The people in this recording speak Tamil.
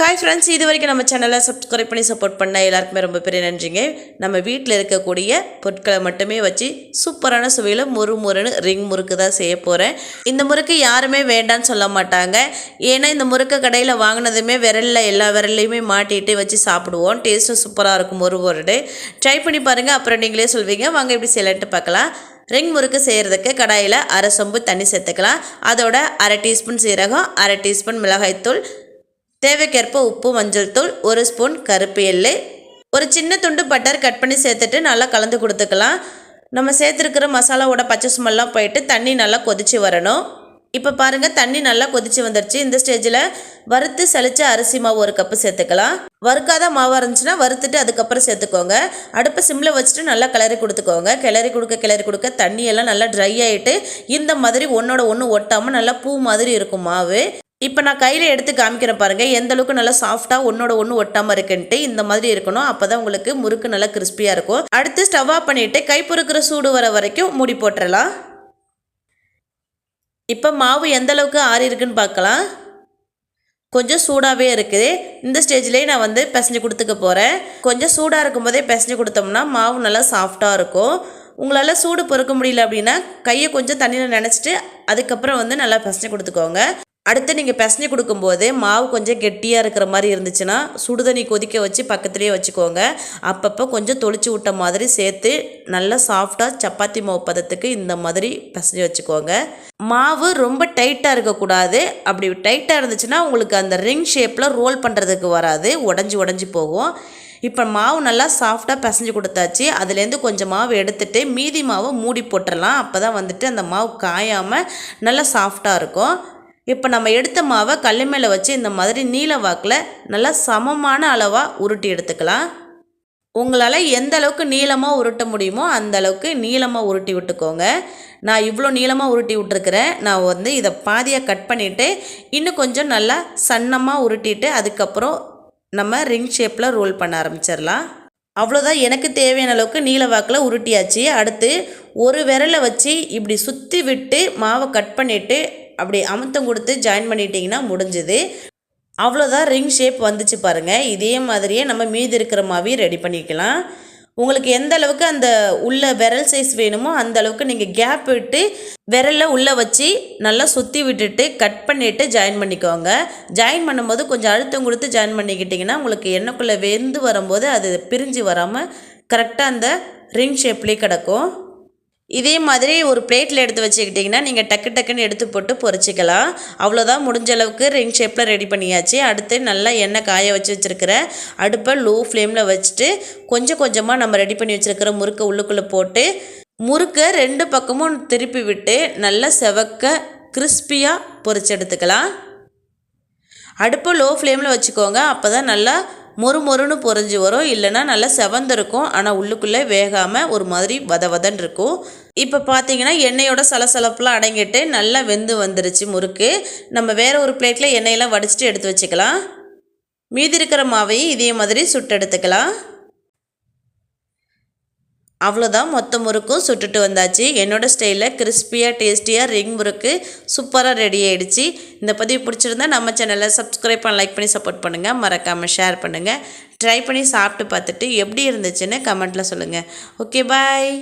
ஹாய் ஃப்ரெண்ட்ஸ் இது வரைக்கும் நம்ம சேனலை சப்ஸ்கிரைப் பண்ணி சப்போர்ட் பண்ண எல்லாருக்குமே ரொம்ப பெரிய நன்றிங்க. நம்ம வீட்டில் இருக்கக்கூடிய பொருட்களை மட்டுமே வச்சு சூப்பரான சுவையில் முறு முறுன்னு ரிங் முறுக்கு தான் செய்ய போகிறேன் இந்த முறுக்கு யாருமே வேண்டான்னு சொல்ல மாட்டாங்க. ஏன்னா இந்த முறுக்கு கடையில் வாங்கினதுமே விரலில் எல்லா விரல்லையுமே மாட்டிட்டு வச்சு சாப்பிடுவோம். டேஸ்ட்டும் சூப்பராக இருக்கும் ஒரு ஒரு ட்ரை பண்ணி பாருங்கள் அப்புறம் நீங்களே சொல்வீங்க. வாங்க எப்படி செய்யலான்ட்டு பார்க்கலாம். ரிங் முறுக்கு செய்கிறதுக்கு கடாயில் அரை சொம்பு தண்ணி சேர்த்துக்கலாம். அதோட அரை டீஸ்பூன் சீரகம் அரை டீஸ்பூன் மிளகாய்த்தூள் தேவைக்கேற்ப உப்பு மஞ்சள் தூள் ஒரு ஸ்பூன் கருப்பு எள்ளு. ஒரு சின்ன துண்டு பட்டர் கட் பண்ணி சேர்த்துட்டு நல்லா கலந்து கொடுத்துக்கலாம். நம்ம சேர்த்துருக்கிற மசாலாவோட பச்சை சுமெல்லாம் போயிட்டு தண்ணி நல்லா கொதிச்சு வரணும். இப்போ பாருங்கள் தண்ணி நல்லா கொதிச்சு வந்துடுச்சு இந்த ஸ்டேஜில் வறுத்து சலிச்ச அரிசி மாவு ஒரு கப்பு சேர்த்துக்கலாம். வறுக்காத மாவாக இருந்துச்சுன்னா வறுத்துட்டு அதுக்கப்புறம் சேர்த்துக்கோங்க. அடுப்பை சிம்மில் வச்சுட்டு நல்லா கிளறி கொடுத்துக்கோங்க. கிளறி கொடுக்க கிளறி கொடுக்க தண்ணியெல்லாம் நல்லா ட்ரை ஆகிட்டு இந்த மாதிரி ஒன்றோட ஒன்று ஒட்டாமல் நல்லா பூ மாதிரி இருக்கும் மாவு. இப்போ நான் கையில் எடுத்து காமிக்கிறேன் பாருங்கள் எந்த அளவுக்கு நல்லா சாஃப்டாக ஒன்றோட ஒன்று ஒட்டாமல் இருக்குன்ட்டு இந்த மாதிரி இருக்கணும். அப்போ தான் உங்களுக்கு முறுக்கு நல்லா கிறிஸ்பியாக இருக்கும். அடுத்து ஸ்டவ் ஆஃப் பண்ணிவிட்டு கை பொறுக்கிற சூடு வர வரைக்கும் மூடி போட்டுடலாம் இப்போ மாவு எந்த அளவுக்கு ஆறி இருக்குன்னு பார்க்கலாம். கொஞ்சம் சூடாகவே இருக்குது. இந்த ஸ்டேஜ்லேயே நான் வந்து பிசைஞ்சு கொடுத்துக்க போகிறேன் கொஞ்சம் சூடாக இருக்கும்போதே பிசைஞ்சு கொடுத்தோம்னா மாவு நல்லா சாஃப்டாக இருக்கும். உங்களால் சூடு பொறுக்க முடியல அப்படின்னா கையை கொஞ்சம் தண்ணியில் நினச்சிட்டு அதுக்கப்புறம் வந்து நல்லா பிசைஞ்சு கொடுத்துக்கோங்க. அடுத்து நீங்கள் பிசைஞ்சு கொடுக்கும்போது மாவு கொஞ்சம் கெட்டியாக இருக்கிற மாதிரி இருந்துச்சுன்னா சுடுதண்ணி கொதிக்க வச்சு பக்கத்துலேயே வச்சுக்கோங்க. அப்பப்போ கொஞ்சம் தொளிச்சு விட்ட மாதிரி சேர்த்து நல்லா சாஃப்டாக சப்பாத்தி மாவு பதத்துக்கு இந்த மாதிரி பிசைஞ்சு வச்சுக்கோங்க. மாவு ரொம்ப டைட்டாக இருக்கக்கூடாது. அப்படி டைட்டாக இருந்துச்சுன்னா உங்களுக்கு அந்த ரிங் ஷேப்பில் ரோல் பண்ணுறதுக்கு வராது. உடஞ்சி உடஞ்சி போகும். இப்போ மாவு நல்லா சாஃப்டாக பிசைஞ்சு கொடுத்தாச்சு. அதுலேருந்து கொஞ்சம் மாவு எடுத்துகிட்டு மீதி மாவை மூடி போட்டுடலாம் அப்போ தான் வந்துட்டு அந்த மாவு காயாமல் நல்லா சாஃப்டாக இருக்கும். இப்போ நம்ம எடுத்த மாவை கல் மேலே வச்சு இந்த மாதிரி நீல வாக்கில் நல்லா சமமான அளவாக உருட்டி எடுத்துக்கலாம். உங்களால் எந்த அளவுக்கு நீளமாக உருட்ட முடியுமோ அந்த அளவுக்கு நீளமாக உருட்டி விட்டுக்கோங்க. நான் இவ்வளோ நீளமாக உருட்டி விட்டுருக்குறேன். நான் வந்து இதை பாதியாக கட் பண்ணிவிட்டு இன்னும் கொஞ்சம் நல்லா சன்னமாக உருட்டிட்டு அதுக்கப்புறம் நம்ம ரிங் ஷேப்பில் ரோல் பண்ண ஆரம்பிச்சிடலாம். அவ்வளோதான் எனக்கு தேவையான அளவுக்கு நீல வாக்கில் உருட்டியாச்சு. அடுத்து ஒரு விரலை வச்சு இப்படி சுற்றி விட்டு மாவை கட் பண்ணிவிட்டு அப்படி அமுத்தம் கொடுத்து ஜாயின் பண்ணிட்டீங்கன்னா முடிஞ்சுது. அவ்வளோதான் ரிங் ஷேப் வந்துச்சு பாருங்கள் இதே மாதிரியே நம்ம மீதி இருக்கிற மாதிரி ரெடி பண்ணிக்கலாம். உங்களுக்கு எந்த அளவுக்கு அந்த உள்ள விரல் சைஸ் வேணுமோ அந்த அளவுக்கு நீங்கள் கேப் விட்டு விரலில் உள்ளே வச்சு நல்லா சுற்றி விட்டுட்டு கட் பண்ணிவிட்டு ஜாயின் பண்ணிக்கோங்க. ஜாயின் பண்ணும்போது கொஞ்சம் அழுத்தம் கொடுத்து ஜாயின் பண்ணிக்கிட்டிங்கன்னா உங்களுக்கு எண்ணெய்க்குள்ளே வெந்து வரும்போது அது பிரிஞ்சு வராமல் கரெக்டாக அந்த ரிங் ஷேப்லேயே கிடக்கும். இதே மாதிரி ஒரு பிளேட்டில் எடுத்து வச்சுக்கிட்டிங்கன்னா நீங்கள் டக்கு டக்குன்னு எடுத்து போட்டு பொறிச்சிக்கலாம். அவ்வளோதான் முடிஞ்ச அளவுக்கு ரிங் ஷேப்பில் ரெடி பண்ணியாச்சு. அடுத்து நல்லா எண்ணெய் காய வச்சு வச்சுருக்கிற அடுப்பை லோ ஃப்ளேமில் வச்சுட்டு கொஞ்சம் கொஞ்சமாக நம்ம ரெடி பண்ணி வச்சுருக்கிற முறுக்கை உள்ளுக்குள்ளே போட்டு முறுக்கை ரெண்டு பக்கமும் திருப்பி விட்டு நல்லா செவக்க கிறிஸ்பியாக பொறிச்சு எடுத்துக்கலாம். அடுப்பை லோ ஃப்ளேமில் வச்சுக்கோங்க. அப்போ தான் நல்லா மொறு மொறுன்னு பொறிஞ்சு வரும். இல்லைன்னா நல்லா செவந்திருக்கும். ஆனால் உள்ளுக்குள்ளே வேகாமல் ஒரு மாதிரி வத வதன் இருக்கும் இப்போ பார்த்தீங்கன்னா எண்ணெயோட சலசலப்புலாம் அடங்கிட்டு நல்லா வெந்து வந்துருச்சு முறுக்கு. நம்ம வேறு ஒரு பிளேட்டில் எண்ணெயெல்லாம் வடிச்சிட்டு எடுத்து வச்சுக்கலாம். மீதி இருக்கிற மாவையும் இதே மாதிரி சுட்டு எடுத்துக்கலாம். அவ்வளோதான் மொத்த முறுக்கும் சுட்டுட்டு வந்தாச்சு. என்னோடய ஸ்டைலில் கிறிஸ்பியாக டேஸ்டியாக ரிங் முறுக்கு சூப்பராக ரெடி ஆகிடுச்சு இந்த பதிவு பிடிச்சிருந்தா நம்ம சேனலை சப்ஸ்கிரைப் பண்ண லைக் பண்ணி சப்போர்ட் பண்ணுங்கள் மறக்காமல் ஷேர் பண்ணுங்கள் ட்ரை பண்ணி சாப்பிட்டு பார்த்துட்டு எப்படி இருந்துச்சுன்னு கமெண்ட்டில் சொல்லுங்கள் ஓகே பாய்